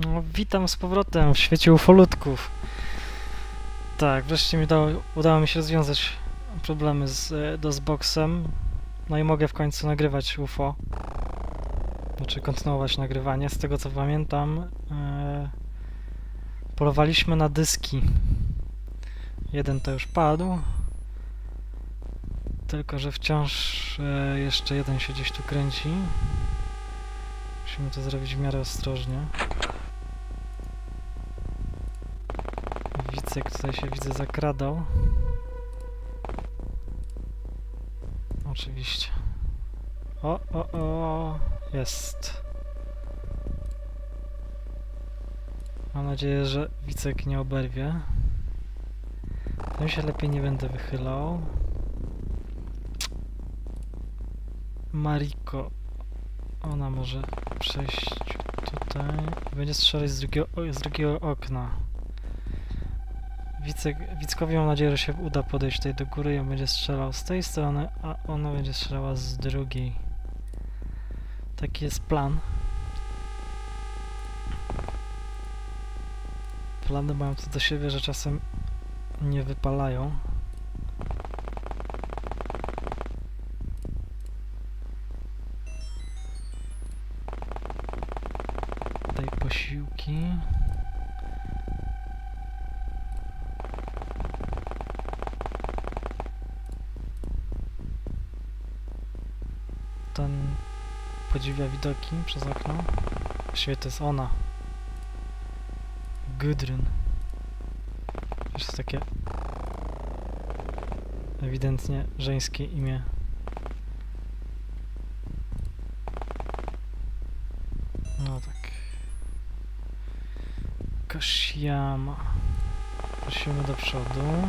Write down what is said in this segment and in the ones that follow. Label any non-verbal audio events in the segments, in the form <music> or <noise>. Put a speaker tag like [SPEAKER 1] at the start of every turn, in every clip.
[SPEAKER 1] No, witam z powrotem w świecie ufolutków. Tak, wreszcie mi dało, udało mi się rozwiązać problemy z e, DOSBoxem. No i mogę w końcu nagrywać UFO. Znaczy kontynuować nagrywanie. Z tego co pamiętam, e, polowaliśmy na dyski. Jeden to już padł. Tylko, że wciąż e, jeszcze jeden się gdzieś tu kręci. Musimy to zrobić w miarę ostrożnie. Wicek tutaj się widzę zakradał. Oczywiście. O, o, o, jest. Mam nadzieję, że Wicek nie oberwie. Tym się lepiej nie będę wychylał. Mariko. Ona może przejść tutaj. Będzie strzelać z drugiego, z drugiego okna. Wickowi mam nadzieję, że się uda podejść tutaj do góry i on będzie strzelał z tej strony, a ona będzie strzelała z drugiej. Taki jest plan. Plany mają to do siebie, że czasem nie wypalają. Podziwia widoki przez okno. Właściwie to jest ona. Gudrun. Jest takie ewidentnie żeńskie imię. No tak. Koshiama. Prosimy do przodu.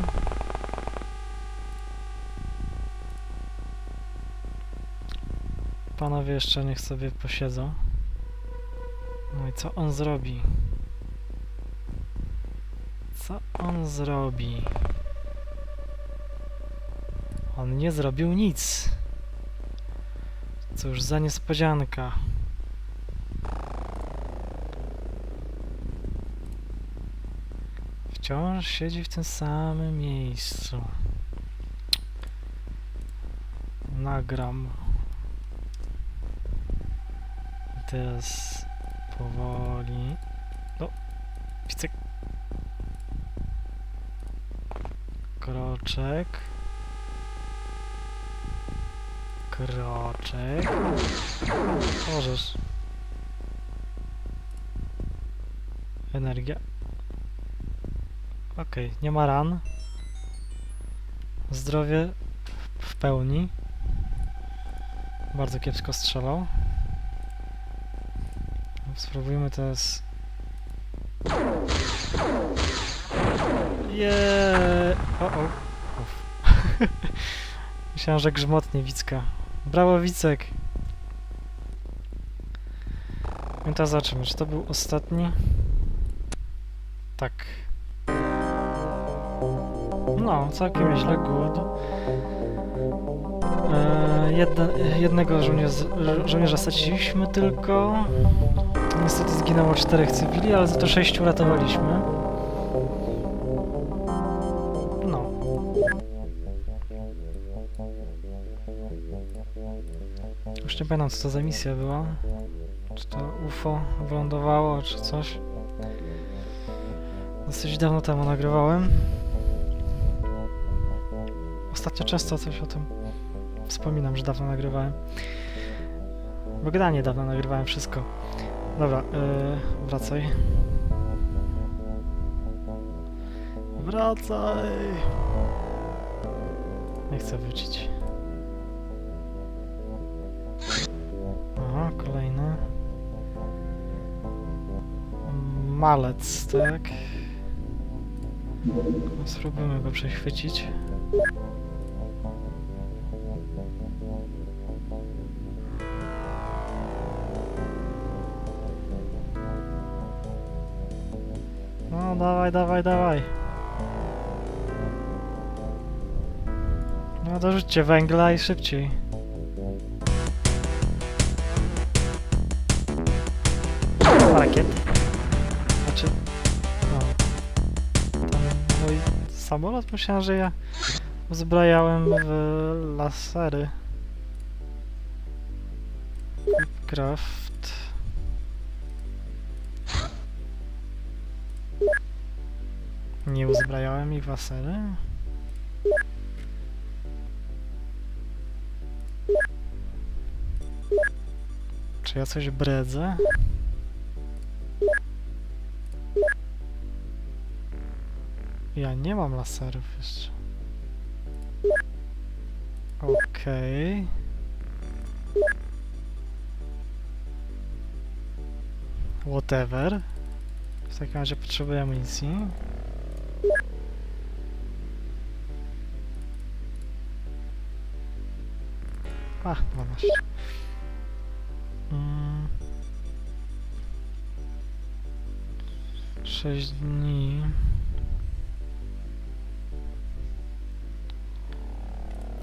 [SPEAKER 1] Panowie jeszcze niech sobie posiedzą. No i co on zrobi? Co on zrobi? On nie zrobił nic. Cóż za niespodzianka. Wciąż siedzi w tym samym miejscu. Nagram. I teraz powoli. No, widzę. Kroczek. Kroczek. Możesz. Energia. Okej, nie ma ran. Zdrowie w pełni. Bardzo kiepsko strzelał. Spróbujmy teraz. Jeee! O, o. <laughs> Myślałem, że grzmotnie Wicka. Brawo, Wicek! I teraz zobaczymy, czy to był ostatni? Tak. No, całkiem nieźle, good. E, jedne, jednego żołnierza, żołnierza straciliśmy tylko. Niestety zginęło czterech cywili, ale za to sześciu ratowaliśmy. No. Już nie pamiętam co to za misja była. Czy to UFO wylądowało, czy coś. Dosyć dawno temu nagrywałem. Ostatnio często coś o tym wspominam, że dawno nagrywałem. Bo granie dawno nagrywałem wszystko. Dobra, yy, wracaj. Wracaj! Nie chcę wrócić. Aha, kolejny. Malec, tak. Spróbujmy go przechwycić. Dawaj, dawaj, dawaj. No, dorzućcie węgla i szybciej. Rakiet. Znaczy... No. Ten mój samolot myślałem, że ja uzbrajałem w lasery. Craft. Nie uzbrajałem ich w? Czy ja coś bredzę? Ja nie mam laserów jeszcze. Okej. Whatever. W takim razie potrzebuję amunicji. A, 12. Mm. 6 dni.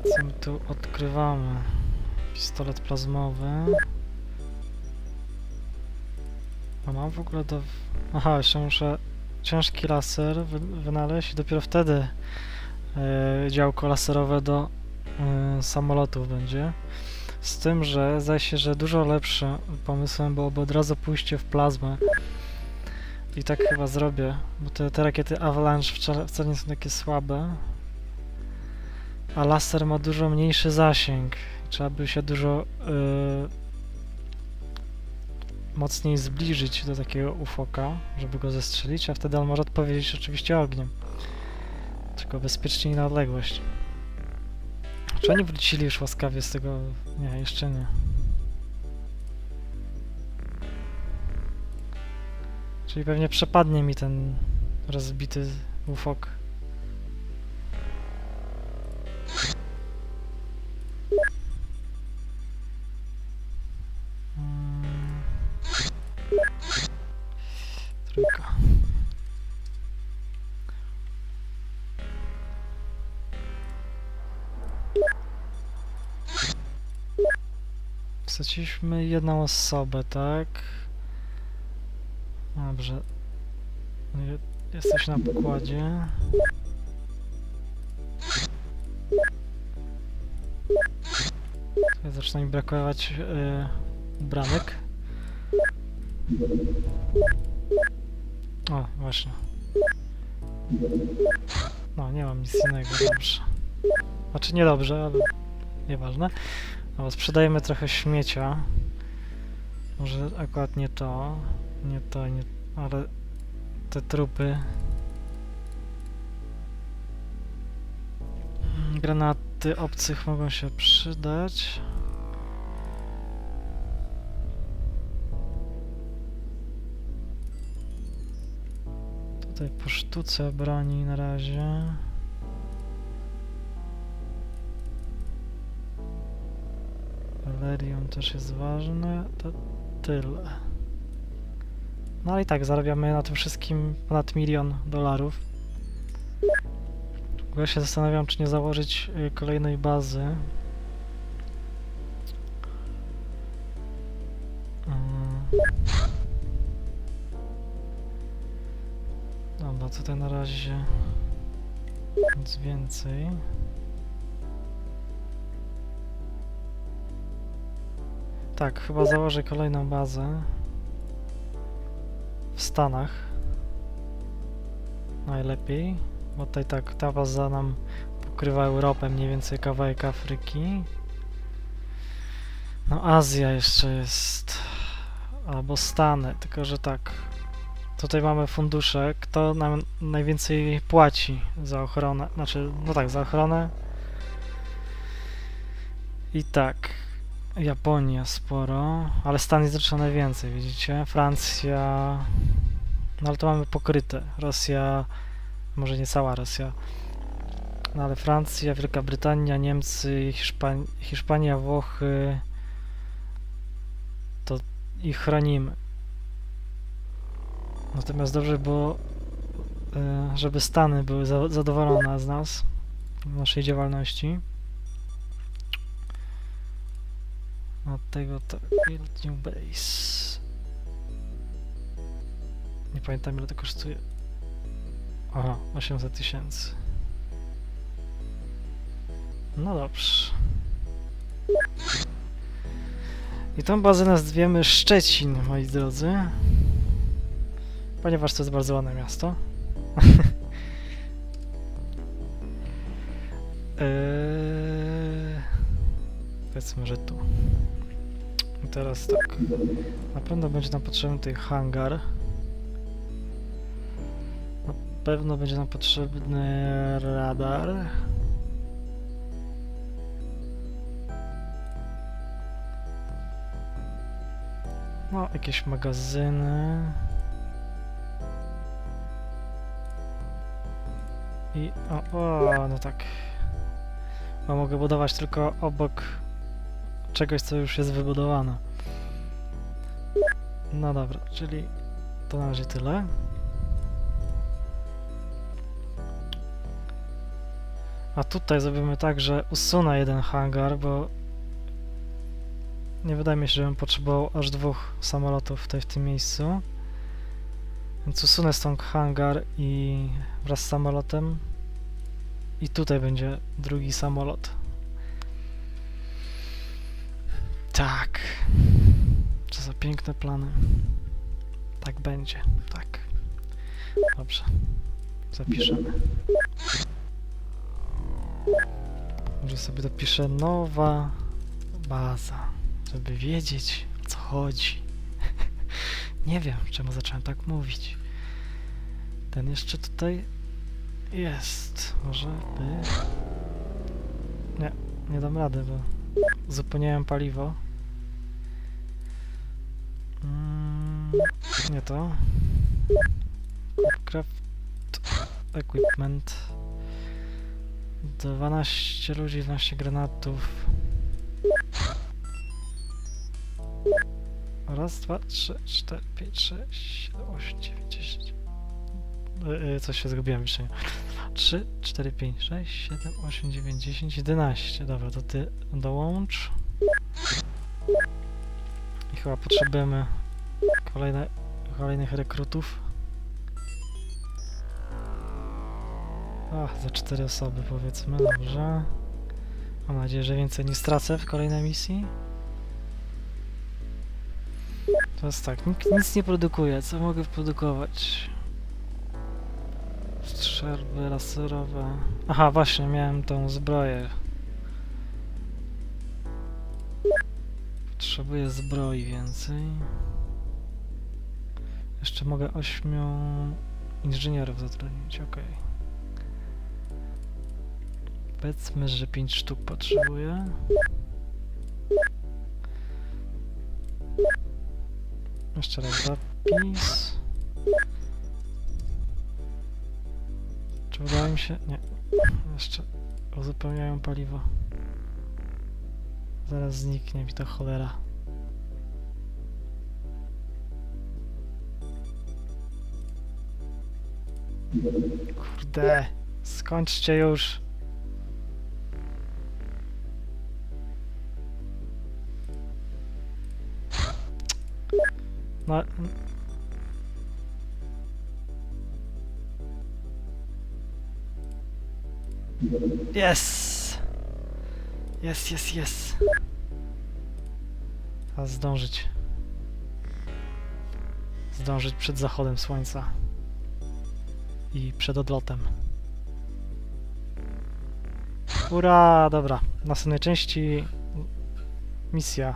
[SPEAKER 1] Co my tu odkrywamy? Pistolet plazmowy. A mam w ogóle do... Aha, jeszcze muszę ciężki laser wy wynaleźć i dopiero wtedy e, działko laserowe do e, samolotów będzie. Z tym, że zdaje się, że dużo lepszym pomysłem byłoby od razu pójście w plazmę. I tak chyba zrobię, bo te, te rakiety Avalanche wcale, nie są takie słabe. A laser ma dużo mniejszy zasięg. Trzeba by się dużo y, mocniej zbliżyć do takiego ufoka, żeby go zestrzelić, a wtedy on może odpowiedzieć oczywiście ogniem. Tylko bezpieczniej na odległość. Czy oni wrócili już łaskawie z tego? Nie, jeszcze nie. Czyli pewnie przepadnie mi ten rozbity ufok. Trójka. Straciliśmy jedną osobę, tak? Dobrze. Je- Jesteś na pokładzie. Zaczyna mi brakować yy, bramek. O, właśnie. No, nie mam nic innego, dobrze. Znaczy niedobrze, ale nieważne. No, sprzedajemy trochę śmiecia. Może akurat nie to, nie to, nie, ale te trupy. Mm, Granaty obcych mogą się przydać. Tutaj po sztuce broni na razie. Valerium też jest ważne. To tyle. No ale i tak zarabiamy na tym wszystkim ponad milion dolarów. W ogóle się zastanawiam, czy nie założyć y, kolejnej bazy. Tutaj na razie nic więcej. Tak, chyba założę kolejną bazę w Stanach. Najlepiej, bo tutaj tak ta baza nam pokrywa Europę, mniej więcej kawałek Afryki. No Azja jeszcze jest, albo Stany, tylko że tak. Tutaj mamy fundusze, kto nam najwięcej płaci za ochronę, znaczy, no tak, za ochronę. I tak, Japonia sporo, ale Stany Zjednoczone najwięcej, widzicie? Francja, no ale to mamy pokryte. Rosja, może nie cała Rosja, no ale Francja, Wielka Brytania, Niemcy, Hiszpan Hiszpania, Włochy, to ich chronimy. Natomiast dobrze było, y, żeby Stany były za zadowolone z nas, w naszej działalności. Od tego tak, build new base. Nie pamiętam ile to kosztuje. Aha, 800 tysięcy. No dobrze. I tą bazę nazwiemy Szczecin, moi drodzy. Ponieważ to jest bardzo ładne miasto. <laughs> eee, powiedzmy, że tu. I teraz tak. Na pewno będzie nam potrzebny tutaj hangar. Na pewno będzie nam potrzebny radar. No, jakieś magazyny. I o, o, no tak. Bo mogę budować tylko obok czegoś, co już jest wybudowane. No dobra, czyli to na razie tyle. A tutaj zrobimy tak, że usunę jeden hangar, bo nie wydaje mi się, żebym potrzebował aż dwóch samolotów tutaj w tym miejscu. Więc usunę stąd hangar i wraz z samolotem. I tutaj będzie drugi samolot. Tak. Co za piękne plany. Tak będzie, tak. Dobrze. Zapiszemy. Może sobie dopiszę nowa baza, żeby wiedzieć o co chodzi. Nie wiem, czemu zacząłem tak mówić. Ten jeszcze tutaj jest. Może by... Nie, nie dam rady, bo zupełniałem paliwo. Mm, nie to. Craft equipment. 12 ludzi, 12 granatów. Raz, dwa, trzy, cztery, pięć, sześć, siedem, osiem, dziewięć, dziesięć. Yy, coś się zgubiłem jeszcze. 3, 4, 5, 6, 7, 8, 9, 10, 11. Dobra, to ty dołącz. I chyba potrzebujemy kolejne, kolejnych rekrutów. Ach, za 4 osoby powiedzmy, dobrze. Mam nadzieję, że więcej nie stracę w kolejnej misji. Jest tak, nikt nic nie produkuje, co mogę produkować? Strzelby laserowe. Aha, właśnie, miałem tą zbroję. Potrzebuję zbroi więcej. Jeszcze mogę ośmiu inżynierów zatrudnić, okej. Powiedzmy, że 5 sztuk potrzebuję. Jeszcze raz zapis. Czy udało mi się? Nie. Jeszcze uzupełniają paliwo. Zaraz zniknie mi ta cholera. Kurde, skończcie już. No. Yes! Jest, jest, jest. Teraz zdążyć. Zdążyć przed zachodem słońca. I przed odlotem. Ura, dobra. W następnej części misja